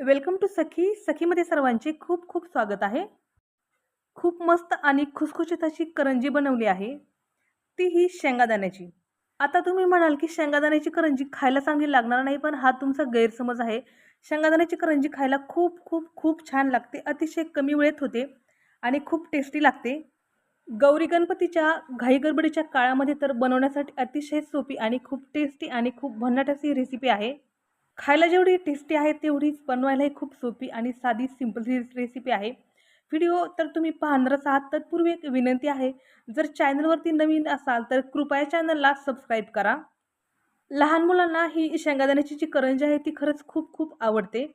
Welcome to सखी. सखीमध्ये सर्वांचे खूप खूप स्वागत आहे. खूप मस्त आणि खुसखुशीत अशी करंजी बनवली आहे. ती ही शेंगादाण्याची. आता तुम्ही म्हणाल की शेंगादाण्याची करंजी खायला चांगली लागणार नाही पण हा तुमचा गैरसमज आहे. शेंगादाण्याची करंजी खायला खूप खूप खूप छान लागते. अतिशय कमी वेळेत होते आणि खूप टेस्टी लागते. गौरी गणपतीच्या घाई गडबडीच्या काळामध्ये तर बनवण्यासाठी अतिशय सोपी आणि खूप टेस्टी आणि खूप भन्नाट अशी रेसिपी आहे. खायला जेवढी टेस्टी आहे तेवढीच बनवायलाही खूप सोपी आणि साधी सिंपल ही रेसिपी आहे. व्हिडिओ तर तुम्ही पाहणारच आहात. तत्पूर्वी एक विनंती आहे जर चॅनलवरती नवीन असाल तर कृपया चॅनलला सबस्क्राईब करा. लहान मुलांना ही शेंगादाण्याची जी करंजी आहे ती खरंच खूप खूप आवडते.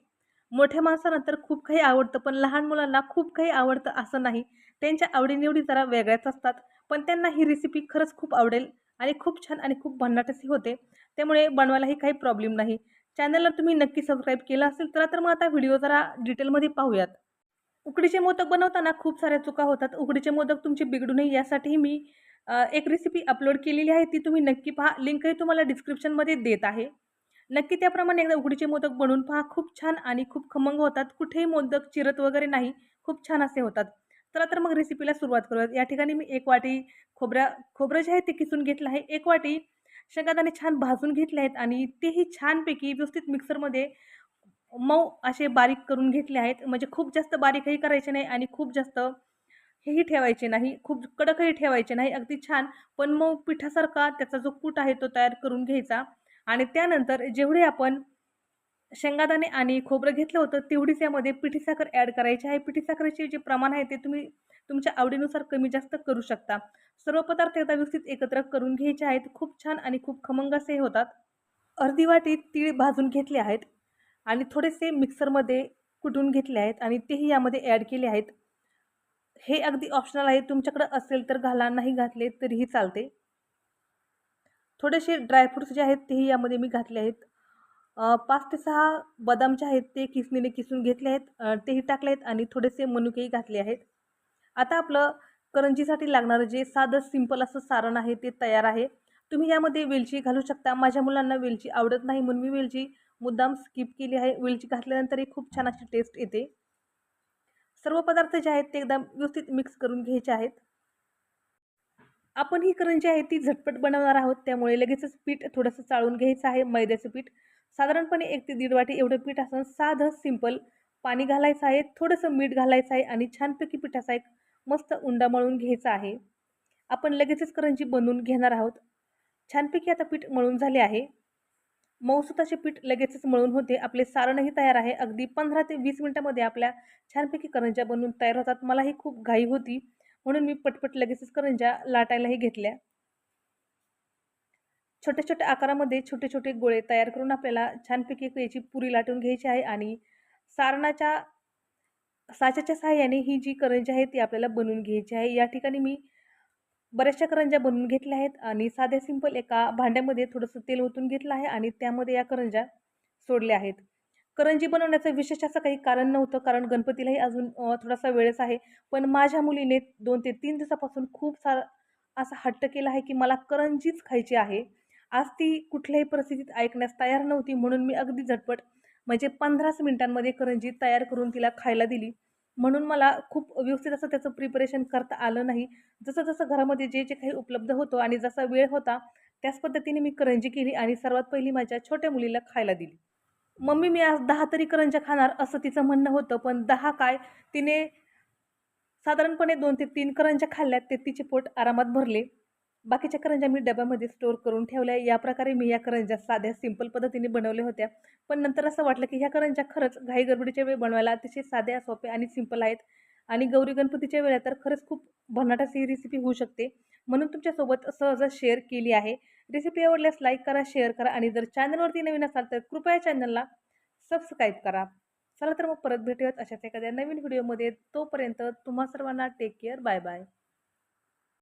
मोठ्या माणसांना तर खूप काही आवडतं पण लहान मुलांना खूप काही आवडतं असं नाही. त्यांच्या आवडीनिवडी जरा वेगळ्याच असतात पण त्यांना ही रेसिपी खरंच खूप आवडेल आणि खूप छान आणि खूप भन्नाट होते. त्यामुळे बनवायलाही काही प्रॉब्लेम नाही. चॅनलला तुम्ही नक्की सबस्क्राईब केलं असेल तर तर मग आता व्हिडिओ जरा डिटेलमध्ये पाहूयात. उकडीचे मोदक बनवताना खूप साऱ्या चुका होतात. उकडीचे मोदक तुमचे बिघडू नये यासाठी मी एक रेसिपी अपलोड केलेली आहे ती तुम्ही नक्की पहा. लिंकही तुम्हाला डिस्क्रिप्शनमध्ये देत आहे. नक्की त्याप्रमाणे एकदा उकडीचे मोदक बनवून पहा. खूप छान आणि खूप खमंग होतात. कुठेही मोदक चिरत वगैरे नाही. खूप छान असे होतात. चला तर मग रेसिपीला सुरुवात करूयात. या ठिकाणी मी एक वाटी खोबऱ्या खोबरं जे आहे ते किसून घेतलं आहे. एक वाटी शेंगादाणे छान भाजून घेतले आहेत आणि तेही छानपैकी व्यवस्थित मिक्सरमध्ये मऊ असे बारीक करून घेतले आहेत. म्हणजे खूप जास्त बारीकही करायचे नाही आणि खूप जास्त हेही ठेवायचे नाही. खूप कडकही ठेवायचे नाही. अगदी छान. पण मऊ पिठासारखा त्याचा जो कूट आहे तो तयार करून घ्यायचा. आणि त्यानंतर जेवढे आपण शेंगादाणे आणि खोबरं घेतलं होतं तेवढीच यामध्ये पिठी साखर ॲड करायची आहे. पिठी साखरेचे जे प्रमाण आहे ते तुम्ही तुमच्या आवडीनुसार कमी जास्त करू शकता. सर्व पदार्थ एकदा व्यवस्थित एकत्र करून घ्यायचे आहेत. खूप छान आणि खूप खमंग असे होतात. अर्धी वाटी तीळ भाजून घेतले आहेत आणि थोडेसे मिक्सरमध्ये कुटून घेतले आहेत आणि तेही यामध्ये ॲड केले आहेत. हे अगदी ऑप्शनल आहे. तुमच्याकडं असेल तर घाला नाही घातले तरीही चालते. थोडेसे ड्रायफ्रूट्स जे आहेत तेही यामध्ये मी घातले आहेत. पाच ते सहा बदाम जे आहेत ते किसणीने किसून घेतले आहेत. तेही टाकले आहेत आणि थोडेसे मनुकेही घातले आहेत. आता आपलं करंजीसाठी लागणारं जे साधं सिंपल असं सारण आहे ते तयार आहे. तुम्ही यामध्ये वेलची घालू शकता. माझ्या मुलांना वेलची आवडत नाही म्हणून मी वेलची मुद्दाम स्किप केली आहे. वेलची घातल्यानंतरही खूप छान अशी टेस्ट येते. सर्व पदार्थ जे आहेत ते एकदम व्यवस्थित मिक्स करून घ्यायचे आहेत. आपण ही करंजी आहे ती झटपट बनवणार आहोत. त्यामुळे लगेचच पीठ थोडंसं चाळून घ्यायचं आहे. मैद्याचं पीठ. साधारणपणे एक ते दीड वाटी एवढं पीठ असं साधं सिंपल पाणी घालायचं आहे. थोडंसं मीठ घालायचं आहे आणि छानपैकी पिठाचा एक मस्त उंडा मळून घ्यायचा आहे. आपण लगेचच करंजी बनवून घेणार आहोत. छानपैकी आता पीठ मळून झाले आहे. मऊसुताचे पीठ लगेचच मळून होते. आपले सारणही तयार आहे. अगदी पंधरा ते वीस मिनटामध्ये आपल्या छानपैकी करंज्या बनवून तयार होतात. मलाही खूप घाई होती. म्हणून मी पटपट लगेचच करंज्या लाटायलाही घेतल्या. छोट्या छोट्या आकारामध्ये छोटे छोटे गोळे तयार करून आपल्याला छानपैकी याची पुरी लाटून घ्यायची आहे आणि सारणाच्या साच्याच्या सहाय्याने ही जी करंजी आहे ती आपल्याला बनवून घ्यायची आहे. या ठिकाणी मी बऱ्याचशा करंज्या बनवून घेतल्या आहेत आणि साध्या सिंपल एका भांड्यामध्ये थोडंसं तेल ओतून घेतलं आहे आणि त्यामध्ये या करंज्या सोडल्या आहेत. करंजी बनवण्याचं विशेष असं काही कारण नव्हतं कारण गणपतीलाही अजून थोडासा वेळच आहे. पण माझ्या मुलीने दोन ते तीन दिवसापासून खूप सारा असा हट्ट केला आहे की मला करंजीच खायची आहे. आज ती कुठल्याही परिस्थितीत ऐकण्यास तयार नव्हती म्हणून मी अगदी झटपट म्हणजे पंधराच मिनटांमध्ये करंजी तयार करून तिला खायला दिली. म्हणून मला खूप व्यवस्थित असं त्याचं प्रिपरेशन करता आलं नाही. जसं जसं घरामध्ये जे जे काही उपलब्ध होतं आणि जसा वेळ होता त्याच पद्धतीने मी करंजी केली आणि सर्वात पहिली माझ्या छोट्या मुलीला खायला दिली. मम्मी मी आज दहा तरी करंज्या खाणार असं तिचं म्हणणं होतं पण दहा काय? तिने साधारणपणे दोन ते तीन करंज्या खाल्ल्यात ते तिचे पोट आरामात भरले. बाकीच्या करंज्या मी डब्यामध्ये स्टोअर करून ठेवल्या. या प्रकारे मी या करंज्या साध्या सिंपल पद्धतीने बनवल्या होत्या. पण नंतर असं वाटलं की ह्या करंज्या खरंच घाई गडबडीच्या वेळ बनवायला अतिशय साध्या सोप्या आणि सिंपल आहेत. आणि गौरी गणपतीच्या वेळा तर खरंच खूप भन्नाटाची ही रेसिपी होऊ शकते. म्हणून तुमच्यासोबत सहज शेअर केली आहे. रेसिपी आवडल्यास लाईक करा शेअर करा आणि जर चॅनलवरती नवीन असाल तर कृपया चॅनलला सबस्क्राईब करा. चला तर मग परत भेटूयात अशाच एखाद्या नवीन व्हिडिओमध्ये तोपर्यंत तुम्हा सर्वांना टेक केअर बाय बाय